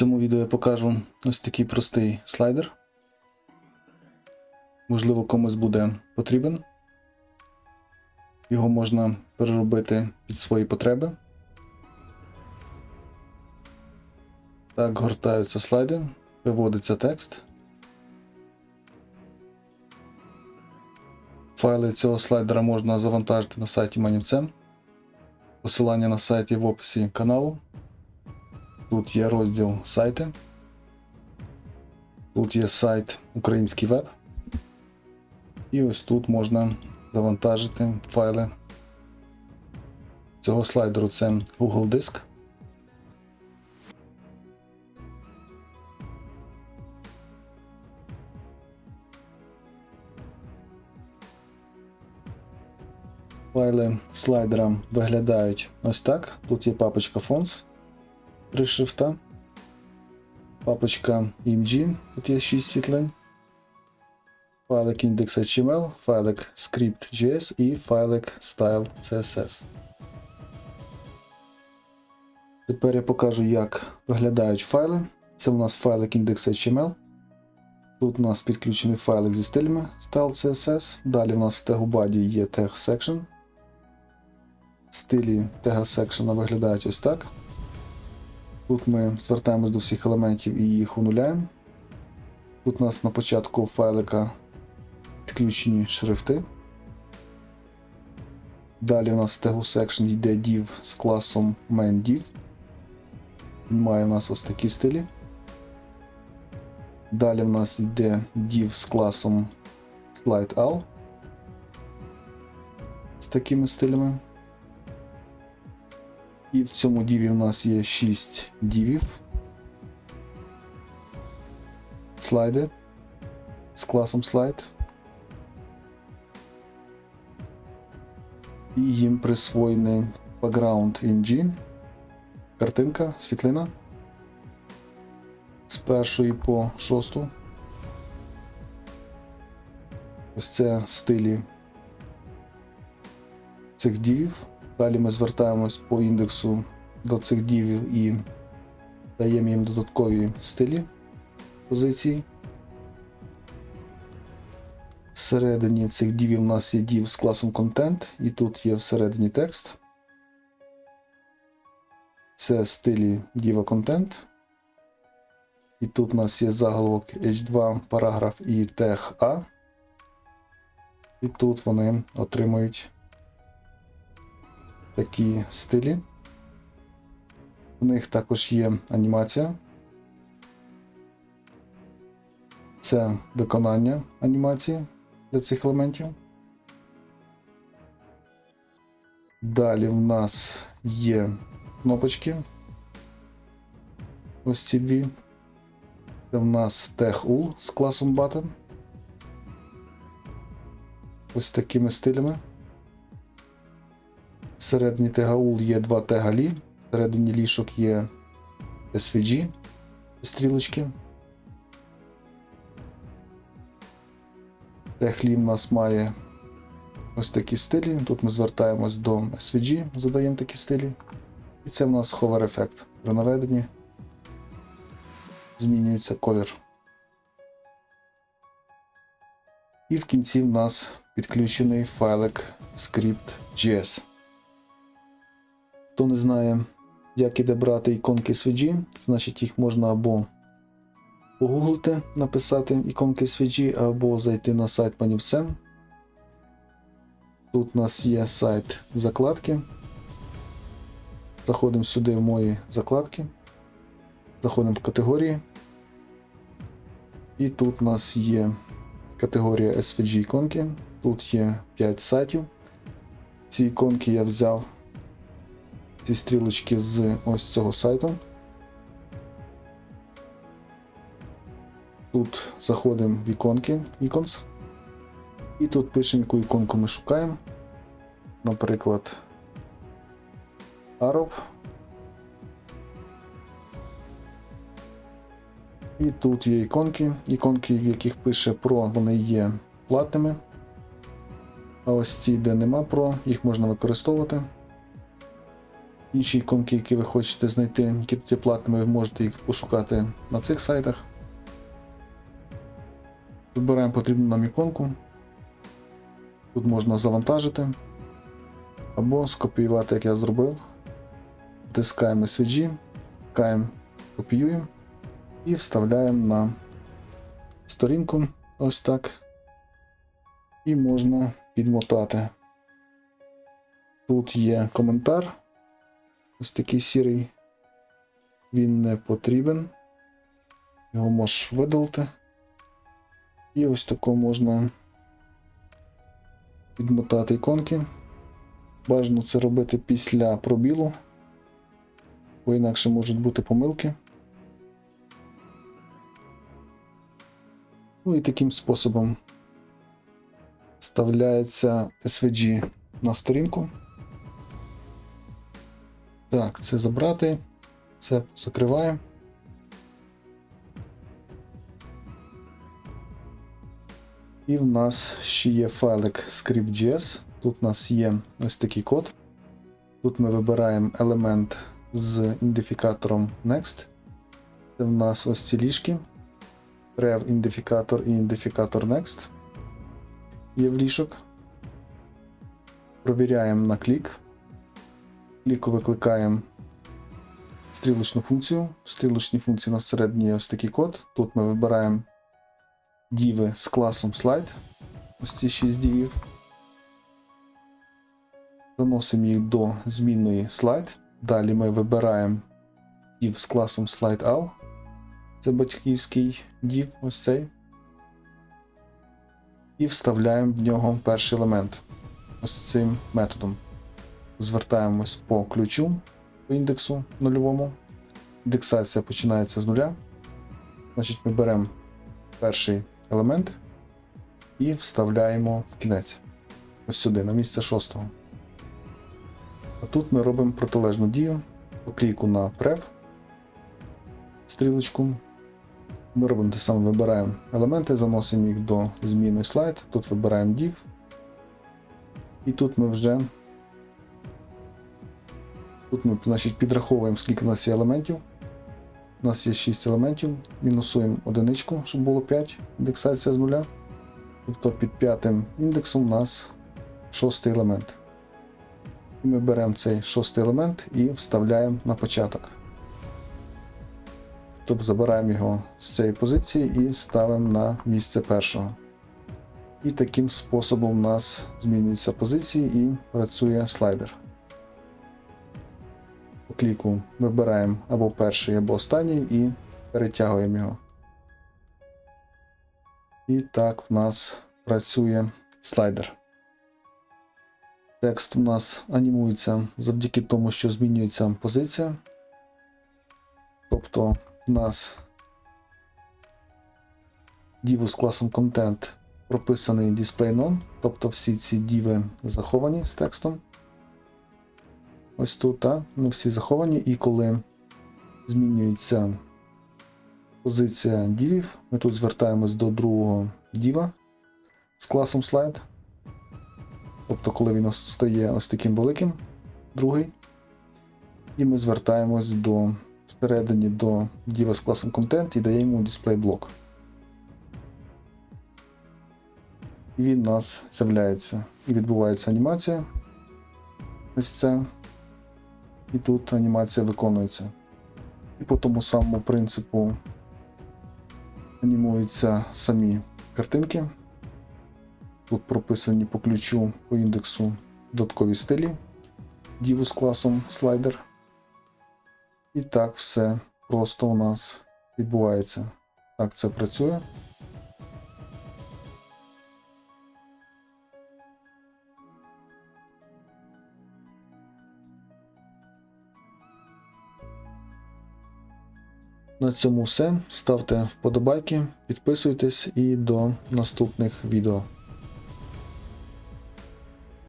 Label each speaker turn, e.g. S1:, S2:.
S1: цьому відео я покажу ось такий простий слайдер. Можливо, комусь буде потрібен. Його можна переробити під свої потреби. Так, гортаються слайди, виводиться текст. Файли цього слайдера можна завантажити на сайті Манівцем. Посилання на сайті в описі каналу. Тут є розділ сайти. Тут є сайт Український веб. І ось тут можна завантажити файли цього слайдеру. Це Google Диск. Файли слайдера виглядають ось так. Тут є папочка Fonts, три шрифта, папочка IMG, тут є 6 світлин, файлик index.html, файлик script.js і файлик style CSS. Тепер я покажу, як виглядають файли. Це у нас файлик index.html. Тут у нас підключений файлик зі стилями style CSS. Далі у нас в тегу body є tag section. Стилі тега секшена виглядають ось так. Тут ми звертаємось до всіх елементів і їх онуляємо. Тут у нас на початку файлика підключені шрифти. Далі у нас в тегу section йде div з класом main_div. Він має у нас ось такі стилі. Далі в нас йде div з класом slide_all з такими стилями. І в цьому діві в нас є 6 дівів. Слайди з класом слайд. І їм присвоєний background engine. Картинка, світлина. З першої по шосту. Ось це стилі цих дівів. Далі ми звертаємось по індексу до цих дівів і даємо їм додаткові стилі позиції. Всередині цих дівів у нас є дів з класом Content, і тут є всередині текст. Це стилі Diva Content. І тут у нас є заголовок H2, параграф і тег A. І тут вони отримують такі стилі. У них також є анімація. Це виконання анімації для цих елементів. Далі в нас є кнопочки. Ось ці дві. Це в нас Tag UL з класом Button. Ось такими стилями. Всередині тегаул є два тегалі, всередині лішок є SVG стрілочки. Теглі в нас має ось такі стилі. Тут ми звертаємось до SVG, задаємо такі стилі. І це в нас hover ефект. При наведенні змінюється колір. І в кінці в нас підключений файлик script.js. Хто не знає, як і де брати іконки SVG, значить їх можна або погуглити, написати іконки SVG, або зайти на сайт Манівцем. Тут у нас є сайт закладки. Заходимо сюди в мої закладки. Заходимо в категорії. І тут у нас є категорія SVG іконки. Тут є 5 сайтів. Ці іконки я взяв ці стрілочки з ось цього сайту. Тут заходимо в іконки Icons. І тут пишемо, яку іконку ми шукаємо. Наприклад, Arrow. І тут є іконки. Іконки, в яких пише Pro, вони є платними. А ось ці, де нема Pro, їх можна використовувати. Інші іконки, які ви хочете знайти, які тут є платними, ви можете їх пошукати на цих сайтах. Вибираємо потрібну нам іконку. Тут можна завантажити або скопіювати, як я зробив. Тискаємо SVG, тискаємо, копіюємо і вставляємо на сторінку ось так. І можна підмотати. Тут є коментар. Ось такий сірий. Він не потрібен. Його можеш видалити. І ось тако можна відмотати іконки. Бажано це робити після пробілу, бо інакше можуть бути помилки. Ну і таким способом вставляється SVG на сторінку. Так, це забрати, це закриваємо. І в нас ще є файлик script.js. Тут у нас є ось такий код. Тут ми вибираємо елемент з ідентифікатором Next. Це в нас ось ці ліжки. Rev ідентифікатор і ідентифікатор Next. Є в ліжок. Провіряємо на клік. Кліку викликаємо стрілочну функцію. В стрілочній функції на всередині є ось такий код. Тут ми вибираємо діви з класом slide. Ось ці 6 дівів. Заносимо їх до змінної slide. Далі ми вибираємо div з класом slide Це батьківський div, ось цей. І вставляємо в нього перший елемент ось цим методом. Звертаємось по ключу по індексу нульовому. Індексація починається з нуля. Значить, ми беремо перший елемент і вставляємо в кінець. Ось сюди, на місце шостого. А тут ми робимо протилежну дію. По кліку на prev, стрілочку. Ми робимо те саме, вибираємо елементи, заносимо їх до зміни слайд. Тут вибираємо div. І тут ми вже тут ми значить, підраховуємо, скільки в нас є елементів. У нас є 6 елементів, мінусуємо одиничку, щоб було 5, індексація з нуля. Тобто під п'ятим індексом у нас шостий елемент. І ми беремо цей шостий елемент і вставляємо на початок. Тобто забираємо його з цієї позиції і ставимо на місце першого. І таким способом у нас змінюються позиції і працює слайдер. По кліку вибираємо або перший, або останній і перетягуємо його. І так в нас працює слайдер. Текст у нас анімується завдяки тому, що змінюється позиція. Тобто в нас діву з класом Content прописаний display тобто всі ці діви заховані з текстом. Ось тут, так, вони всі заховані, і коли змінюється позиція дівів, ми тут звертаємось до другого діва з класом slide. Тобто, коли він стає ось таким великим, другий. І ми звертаємось до всередині до діва з класом Content і даємо дисплей блок. І він у нас з'являється. І відбувається анімація. Ось це. І тут анімація виконується. І по тому самому принципу анімуються самі картинки. Тут прописані по ключу по індексу додаткові стилі, діву з класом слайдер. І так все просто у нас відбувається. Так це працює. На цьому все. Ставте вподобайки, підписуйтесь і до наступних відео.